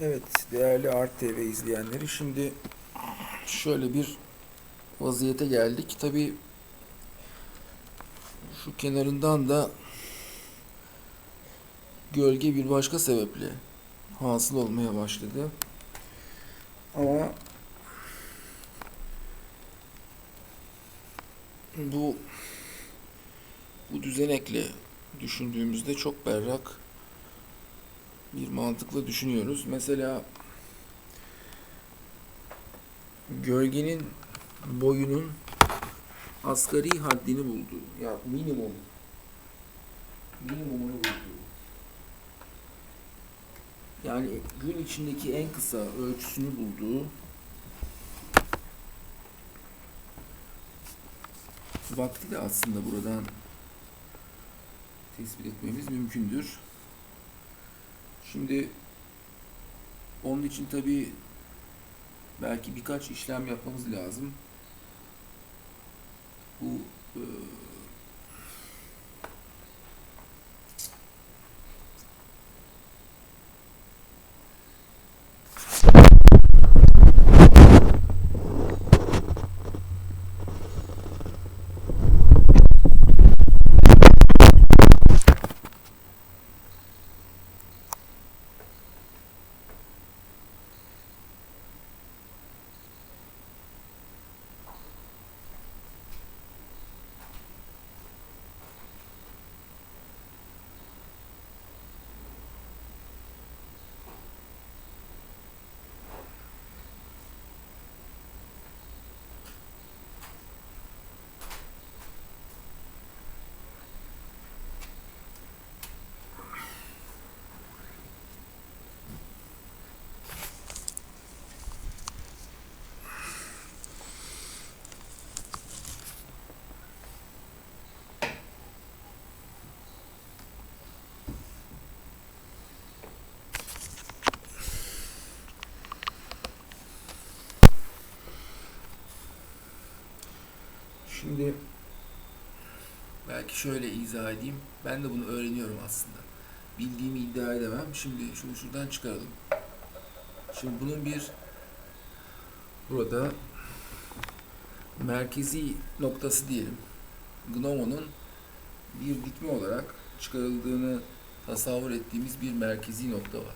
Evet değerli Art TV izleyenleri şimdi şöyle bir vaziyete geldik. Tabi şu kenarından da gölge bir başka sebeple hasıl olmaya başladı. Ama bu bu düzenekle düşündüğümüzde çok berrak bir mantıkla düşünüyoruz. Mesela gölgenin boyunun asgari haddini buldu. Ya minimum minimumunu buldu. Yani gün içindeki en kısa ölçüsünü bulduğu vakti de aslında buradan tespit etmemiz mümkündür. Şimdi onun için tabii belki birkaç işlem yapmamız lazım. Bu e, Şimdi belki şöyle izah edeyim. Ben de bunu öğreniyorum aslında. Bildiğimi iddia edemem. Şimdi şunu şuradan çıkaralım. Şimdi bunun bir burada merkezi noktası diyelim. Gnomo'nun bir dikme olarak çıkarıldığını tasavvur ettiğimiz bir merkezi nokta var.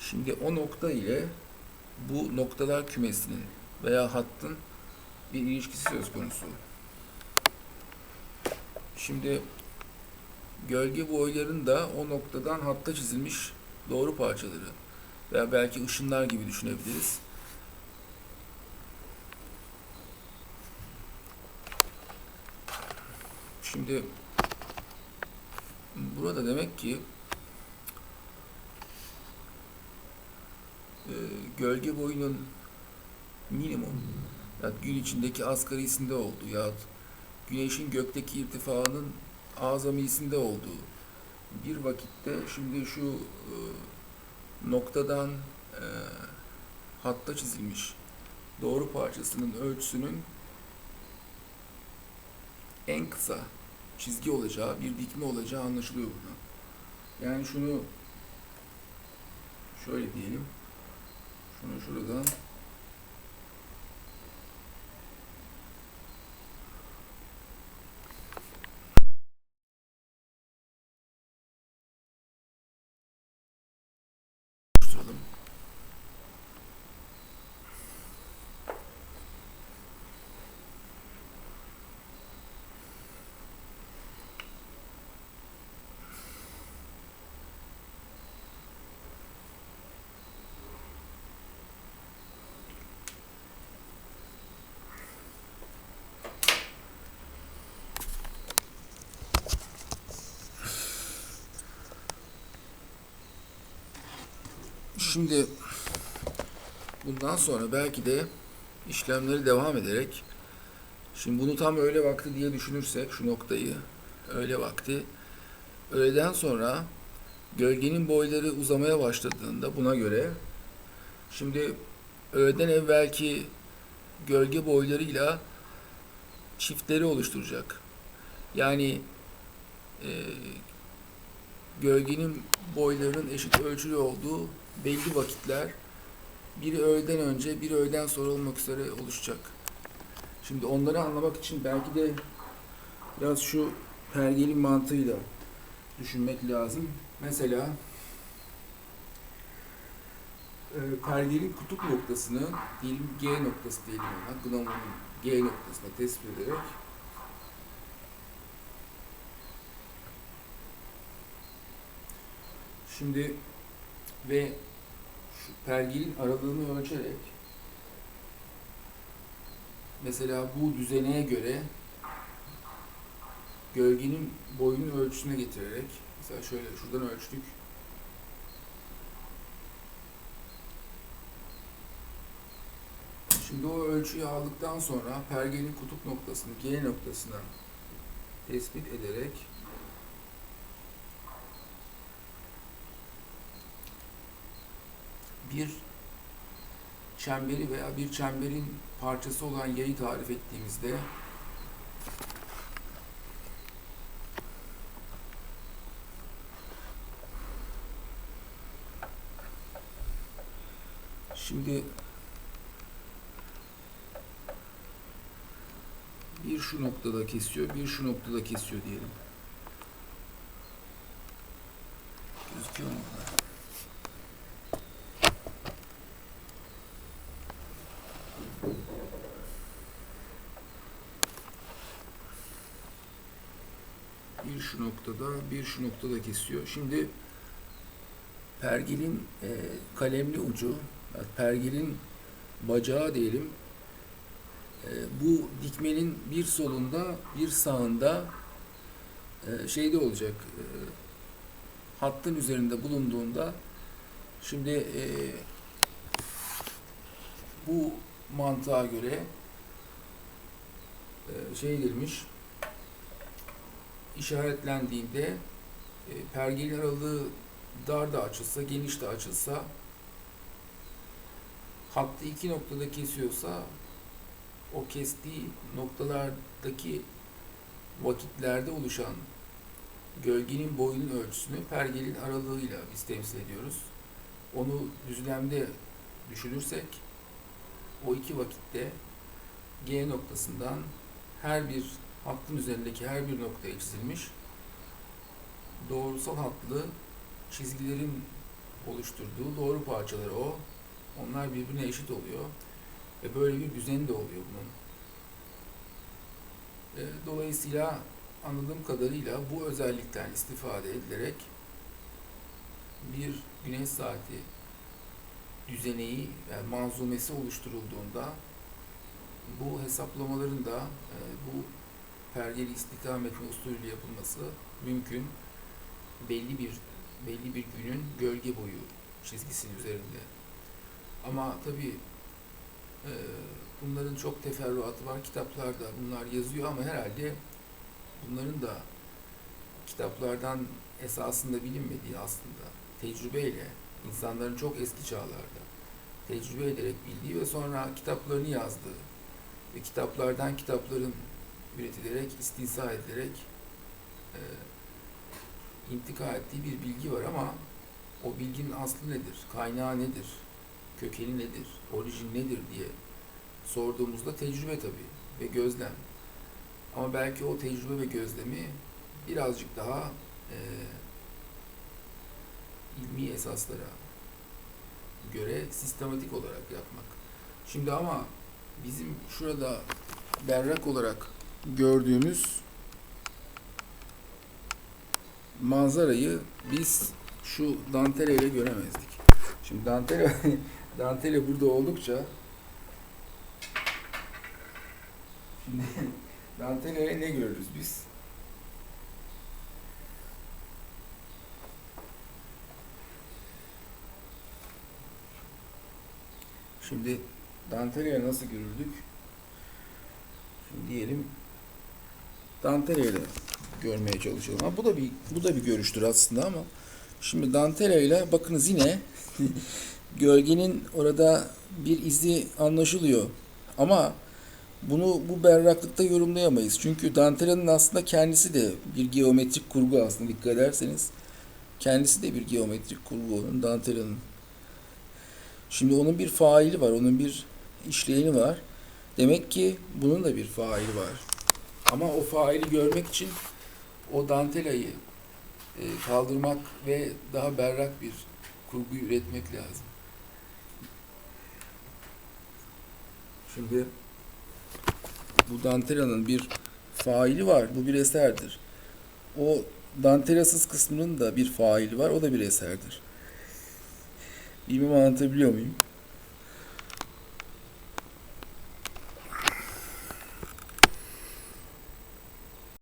Şimdi o nokta ile bu noktalar kümesinin veya hattın bir ilişkisi söz konusu. Şimdi gölge boyların da o noktadan hatta çizilmiş doğru parçaları veya belki ışınlar gibi düşünebiliriz. Şimdi burada demek ki e, gölge boyunun minimum ya gün içindeki asgarisinde olduğu ya güneşin gökteki irtifaının azamisinde olduğu bir vakitte şimdi şu e, noktadan e, hatta çizilmiş doğru parçasının ölçüsünün en kısa çizgi olacağı, bir dikme olacağı anlaşılıyor buradan. Yani şunu şöyle diyelim. Şunu şuradan Şimdi bundan sonra belki de işlemleri devam ederek şimdi bunu tam öğle vakti diye düşünürsek şu noktayı öğle vakti öğleden sonra gölgenin boyları uzamaya başladığında buna göre şimdi öğleden evvelki gölge boylarıyla çiftleri oluşturacak. Yani e, gölgenin boylarının eşit ölçülü olduğu belli vakitler biri öğleden önce, biri öğleden sonra olmak üzere oluşacak. Şimdi onları anlamak için belki de biraz şu pergelin mantığıyla düşünmek lazım. Mesela e, pergelin kutup noktasını diyelim G noktası diyelim ona, gnomonun G noktasına tespit ederek Şimdi ve şu pergelin aralığını ölçerek mesela bu düzeneye göre gölgenin boyunun ölçüsüne getirerek mesela şöyle şuradan ölçtük. Şimdi o ölçüyü aldıktan sonra pergelin kutup noktasını G noktasına tespit ederek bir çemberi veya bir çemberin parçası olan yayı tarif ettiğimizde şimdi bir şu noktada kesiyor, bir şu noktada kesiyor diyelim. Gözüküyor mu? Bir şu noktada, bir şu noktada kesiyor. Şimdi pergelin e, kalemli ucu, yani pergelin bacağı diyelim, e, bu dikmenin bir solunda, bir sağında e, şeyde olacak, e, hattın üzerinde bulunduğunda, şimdi e, bu mantığa göre e, şey edilmiş, işaretlendiğinde e, pergelin aralığı dar da açılsa, geniş de açılsa hattı iki noktada kesiyorsa o kestiği noktalardaki vakitlerde oluşan gölgenin boyunun ölçüsünü pergelin aralığıyla biz temsil ediyoruz. Onu düzlemde düşünürsek o iki vakitte G noktasından her bir hattın üzerindeki her bir noktaya çizilmiş doğrusal hatlı çizgilerin oluşturduğu doğru parçaları o. Onlar birbirine eşit oluyor. Ve böyle bir düzeni de oluyor bunun. E, Dolayısıyla anladığım kadarıyla bu özellikten istifade edilerek bir güneş saati düzeneyi yani manzumesi oluşturulduğunda bu hesaplamaların da e, bu pergeli istikametli usulüyle yapılması mümkün. Belli bir belli bir günün gölge boyu çizgisinin üzerinde. Ama tabii e, bunların çok teferruatı var. Kitaplarda bunlar yazıyor ama herhalde bunların da kitaplardan esasında bilinmediği aslında tecrübeyle insanların çok eski çağlarda tecrübe ederek bildiği ve sonra kitaplarını yazdığı ve kitaplardan kitapların üretilerek, istinsa edilerek e, intika ettiği bir bilgi var ama o bilginin aslı nedir, kaynağı nedir, kökeni nedir, orijin nedir diye sorduğumuzda tecrübe tabii ve gözlem. Ama belki o tecrübe ve gözlemi birazcık daha e, ilmi esaslara göre sistematik olarak yapmak. Şimdi ama bizim şurada berrak olarak gördüğümüz manzarayı biz şu danteleyle göremezdik. Şimdi dantele dantele burada oldukça şimdi danteleyle ne görürüz biz? Şimdi danteleyle nasıl görürdük? Şimdi diyelim Danteleyle görmeye çalışalım. Ha, bu da bir bu da bir görüştür aslında ama şimdi danteleyle bakınız yine gölgenin orada bir izi anlaşılıyor. Ama bunu bu berraklıkta yorumlayamayız. Çünkü dantela'nın aslında kendisi de bir geometrik kurgu aslında dikkat ederseniz. Kendisi de bir geometrik kurgu onun dantelanın. Şimdi onun bir faili var, onun bir işleyeni var. Demek ki bunun da bir faili var. Ama o faili görmek için o dantelayı e, kaldırmak ve daha berrak bir kurgu üretmek lazım. Şimdi bu dantelanın bir faili var, bu bir eserdir. O dantelasız kısmının da bir faili var, o da bir eserdir. Bilmem anlatabiliyor muyum?